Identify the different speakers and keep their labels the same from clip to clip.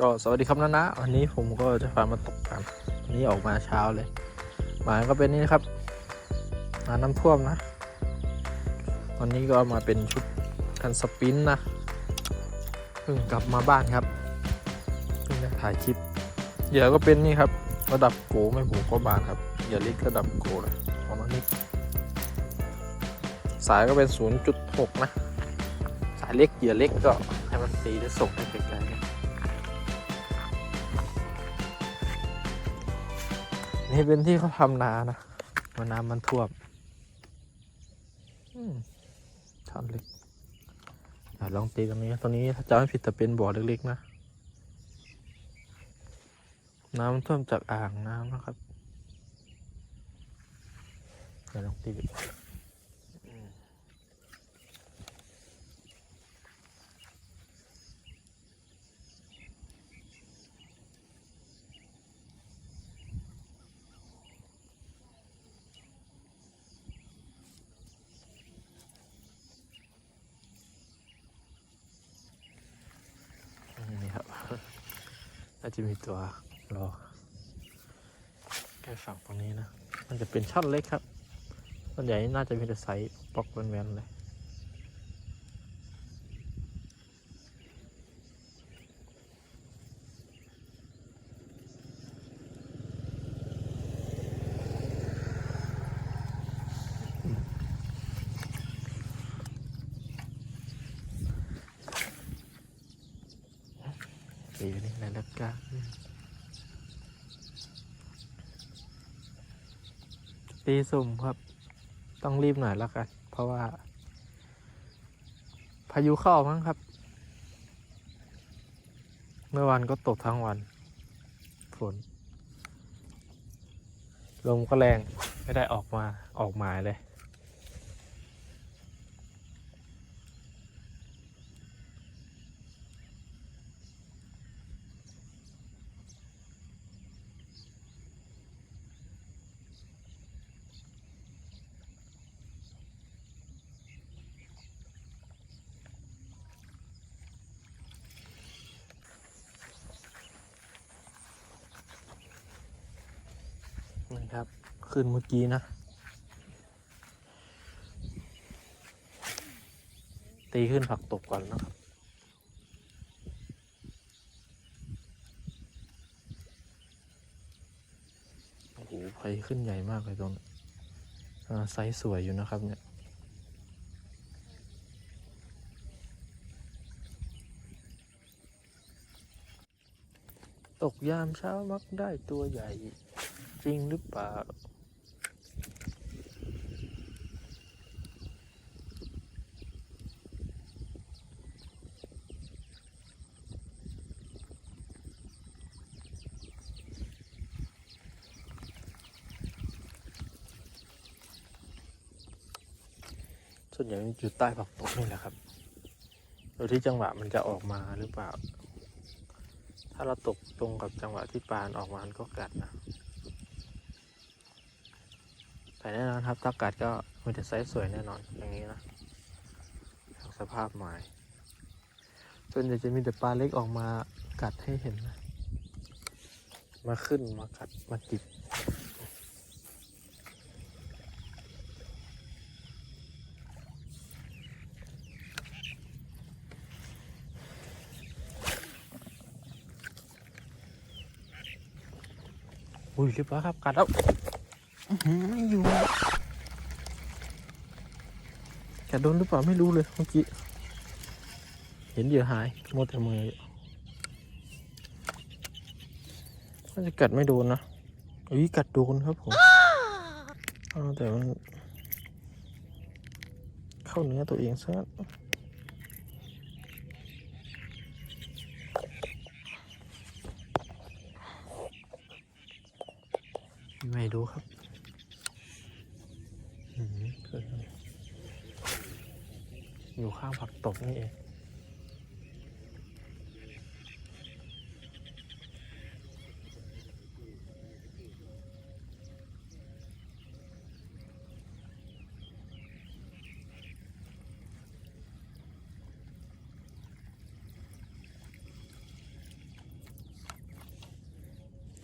Speaker 1: ก็สวัสดีครับนะนะวันนี้ผมก็จะพามาตกกันวันนี้ออกมาเช้าเลยหมายก็เป็นนี่นะครับมาน้ำท่วมนะ วันนี้ก็มาเป็นชุดกันสปินนะเพิ่งกลับมาบ้านครับเพิ่งถ่ายคลิปเหยื่อก็เป็นนี่ครับ ระดับโกไม่ผูกก็บานครับเหยื่อเล็กระดับโกเลยของมันนี่สายก็เป็น 0.6 นะ สายเล็กเหยื่อเล็กก็ให้มันตีได้ส่งได้ไกลๆ นะนี่เป็นที่เขาทำนานะมันน้ำมันท่วมท่อนเล็กเดี๋ยวลองตีตรงนี้ตรงนี้ถ้าจำไม่ผิดจะเป็นบ่อเล็กๆนะ น้ำท่วมจากอ่างน้ำนะครับเดี๋ยวลองตีดูอืมนี่ครับ น่าจะมีตัวรอแค่ฝั่งตรงนี้นะ มันจะเป็นช่อนเล็กครับส่วนใหญ่น่าจะมีแต่ไซส์ปอกแวนๆเลย ตีอยู่นี่ในรัดกลาง ตีสุ่มครับ ต้องรีบหน่อยแล้วกัน เพราะว่า พายุเข้ามั้งครับ เมื่อวานก็ตกทั้งวัน ฝน ลมก็แรง ไม่ได้ออกมาออกหมายเลย นี่ครับ ขึ้นเมื่อกี้นะ ตีขึ้นผักตบก่อนนะครับโอ้โหไฟขึ้นใหญ่มากเลยตรงนี้ไซส์สวยอยู่นะครับเนี่ยตกยามเช้ามักได้ตัวใหญ่ จริงหรือเปล่าส่วนใหญ่มันอยู่ใต้ผักตบนี่แหละครับ โดยที่จังหวะมันจะออกมาหรือเปล่า ถ้าเราตกตรงกับจังหวะที่ปานออกมามันก็กัดนะ แต่แน่นอนครับถ้ากัดก็มันจะไซส์สวยแน่นอนอย่างนี้นะสภาพหมายส่วนใหญ่จะมีแต่ปลาเล็กออกมากัดให้เห็นนะมาขึ้นมากัดมาจิกอุ้ยเรียบร้อยครับกัดแล้ว ไม่อยู่กัดโดนหรือเปล่าไม่รู้เลยเมื่อกี้ เห็นเหยื่อหายหมดแต่มืออยู่น่าจะกัดไม่โดนนะอุ้ยกัดโดนครับผมแต่มัน เข้าเนื้อตัวเองซะไม่รู้ครับอืมเกิดอะไร อยู่ข้างผักตบนี่เอง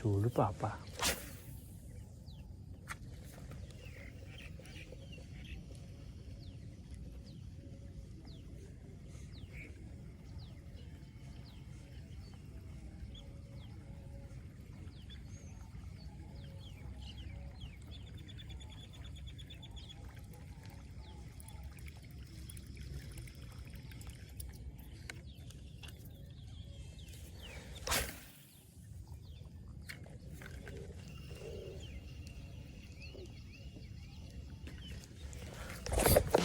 Speaker 1: ดูหรือเปล่าปล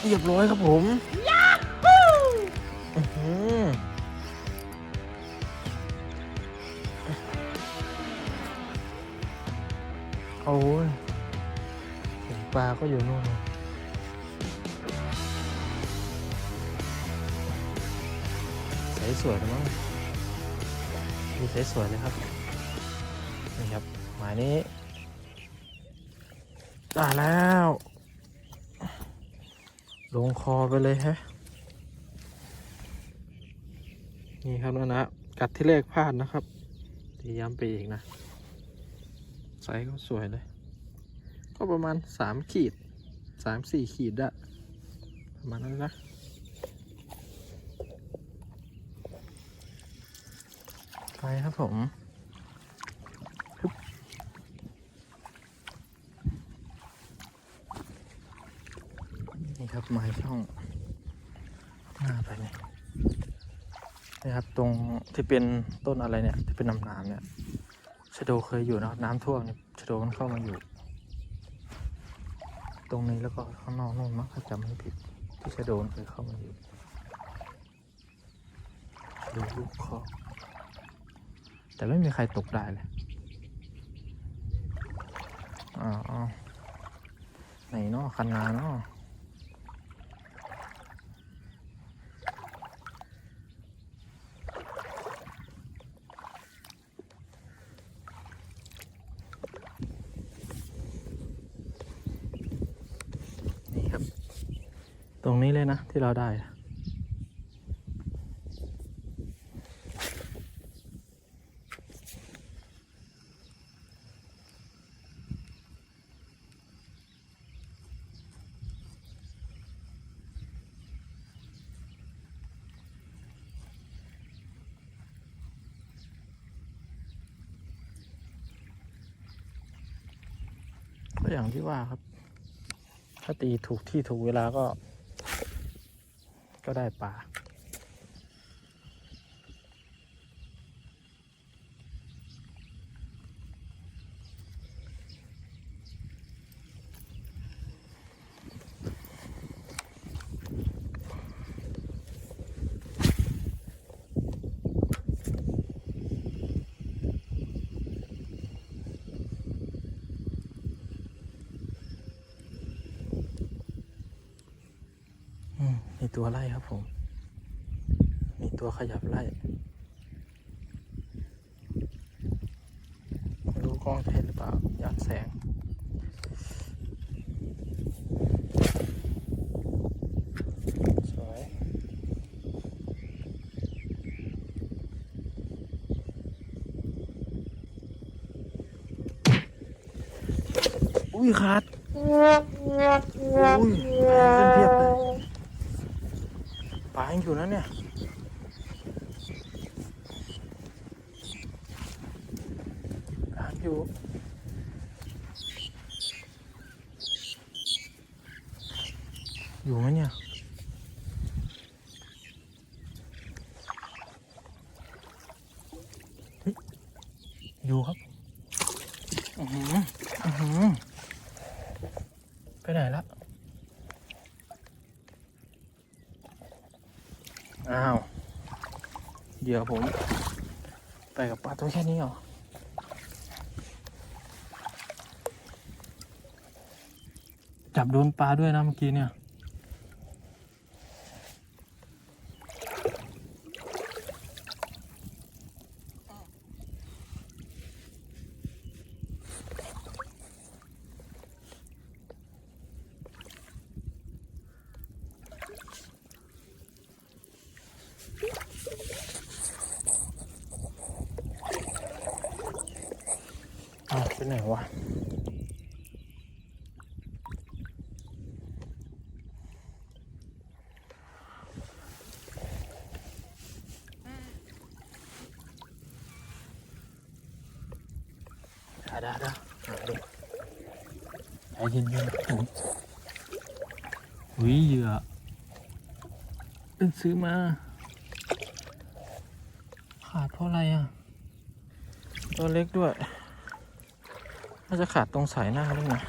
Speaker 1: เรียบร้อยครับผมอื้อหือโอ้ยเห็นปลาก็อยู่นู่นเลยใสสวยเลยมั้งดูใสสวยเลยครับ นี่ครับหมายนี้ได้แล้ว ลงคอไปเลยฮะ นี่ครับนะนะ กัดที่แรกพลาดนะครับตีย้ำไปอีกนะ ไซส์ก็สวยเลย ก็ประมาณสามขีดสามสี่ขีดอะประมาณนั้นนะไปครับผมฮึบนี่ ครับไม้ช่องหน้าไปเนี่ยนี่ครับ ตรงที่เป็นต้นอะไรเนี่ยที่เป็นน้ำน้ำเนี่ยชะโดเคยอยู่นะครับน้ำท่วมเนี่ยชะโดมันเข้ามาอยู่ ตรงนี้แล้วก็ข้างนอกนู่นมั้งถ้าจำไม่ผิดที่ชะโดนเคยเข้ามาอยู่ดูลูกคอแต่ไม่มีใครตกได้เลยอ๋อไหนเนาะคันนาเนาะนี่ครับ ตรง นะที่เราได้ก็อย่างที่ว่าครับ ถ้าตีถูกที่ถูกเวลาก็ ก็ได้ปลา ตัวไล่ครับผม มีตัวขยับไล่ไม่รู้กล้องจะเห็นหรือเปล่าย้อนแสงสวยอุ้ยขาดอุ้ยขึ้นเพี ยังอยู่นะเนี่ยปลาอยู่อยู่ไหมเนี่ยเฮ้ยอยู่ครับอือหืออือหือไปไหนละ อ้าว เดี๋ ยวผมไปกับปลาตัวแค่นี้เหรอจับโดนปลาด้วยนะเมื่อกี้เนี่ย ไปไหนวะได้ได้ได้หาดูใจเย็นๆอุ๊ยอุ้ยเหยื่อเพิ่งซื้อมา ขาดเพราะอะไรอะ ตัวเล็กด้วย น่าจะขาดตรงสายหน้าด้วยนะ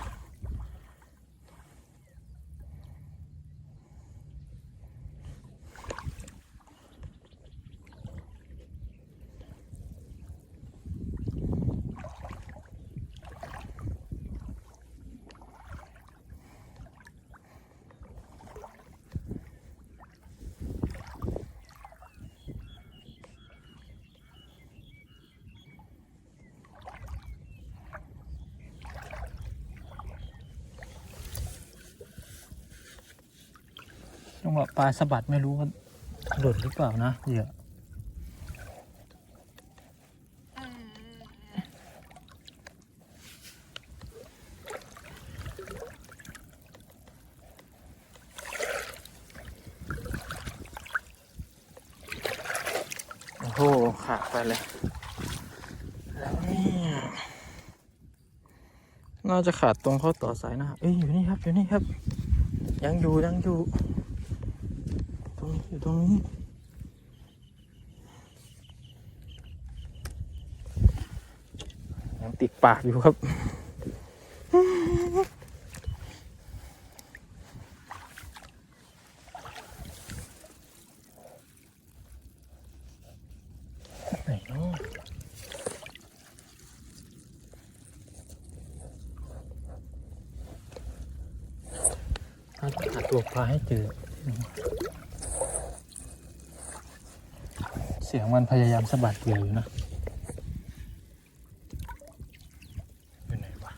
Speaker 1: จังหวะปลาสะบัดไม่รู้ว่าหลุดหรือเปล่านะเหยื่อโอ้โหขาดไปเลย แล้วนี่น่าจะขาดตรงข้าต่อสายน้าเอ้ยอยู่นี่ครับ อยู่นี่ครับ ยังอยู่ ยังอยู่ อยู่ตรงนี้ ยังติดปากอยู่ครับ ไหนเนาะหาตัวปลาให้เจอ เสียงมันพยายามสะบัดเหยื่ออยู่นะอยู่ไหนวะ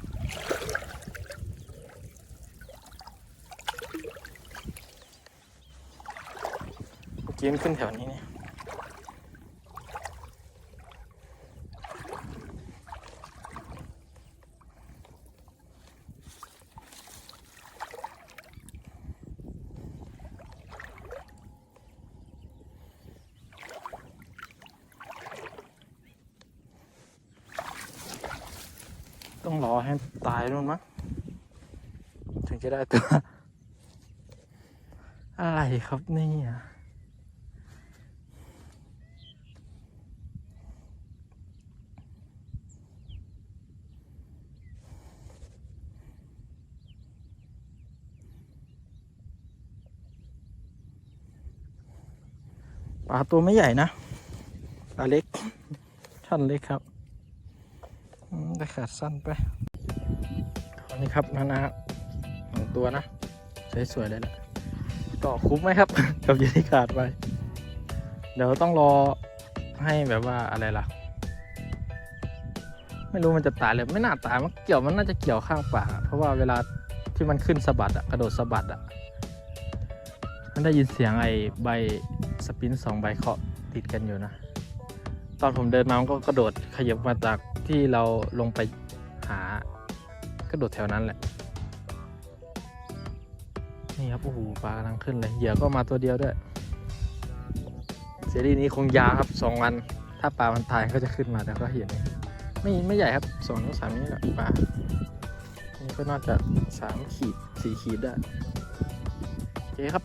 Speaker 1: เมื่อกี้มันขึ้นแถวนี้เนี่ยต้องรอให้ตายนู่นมั้ง ถึงจะได้ตัว อะไรครับนี่ยปลาตัวไม่ใหญ่นะปลาเล็กท่านเล็กครับแต่ขาดสั้นไปอันนี้ครับนานา ตัวนะ สวยๆเลยแหละต่อคุ้มไหมครับ กับเหยื่อที่ขาดไป เดี๋ยวต้องรอให้แบบว่าอะไรล่ะ ไม่รู้มันจะตายเลยไม่น่าตายมันเกี่ยวมันน่าจะเกี่ยวข้างปากเพราะว่าเวลาที่มันขึ้นสะบัดอะกระโดดสะบัดอะมันได้ยินเสียงไอ้ใบสปินสองใบเคาะติดกันอยู่นะตอนผมเดินมามันก็กระโดดขยับมาจากที่เราลงไปหากระโดดแถวนั้นแหละ นี่ครับโอ้โหปลากำลังขึ้นเลยเหยื่อก็มาตัวเดียวด้วยเซรีส์นี้คงยาวครับสองวัน ถ้าปลามันตายก็จะขึ้นมาแต่ก็เห็น ไม่ไม่ใหญ่ครับสองถึงสามนิ้วแหละปลานี่ก็น่าจะสามขีดสี่ขีดได้โอเคครับ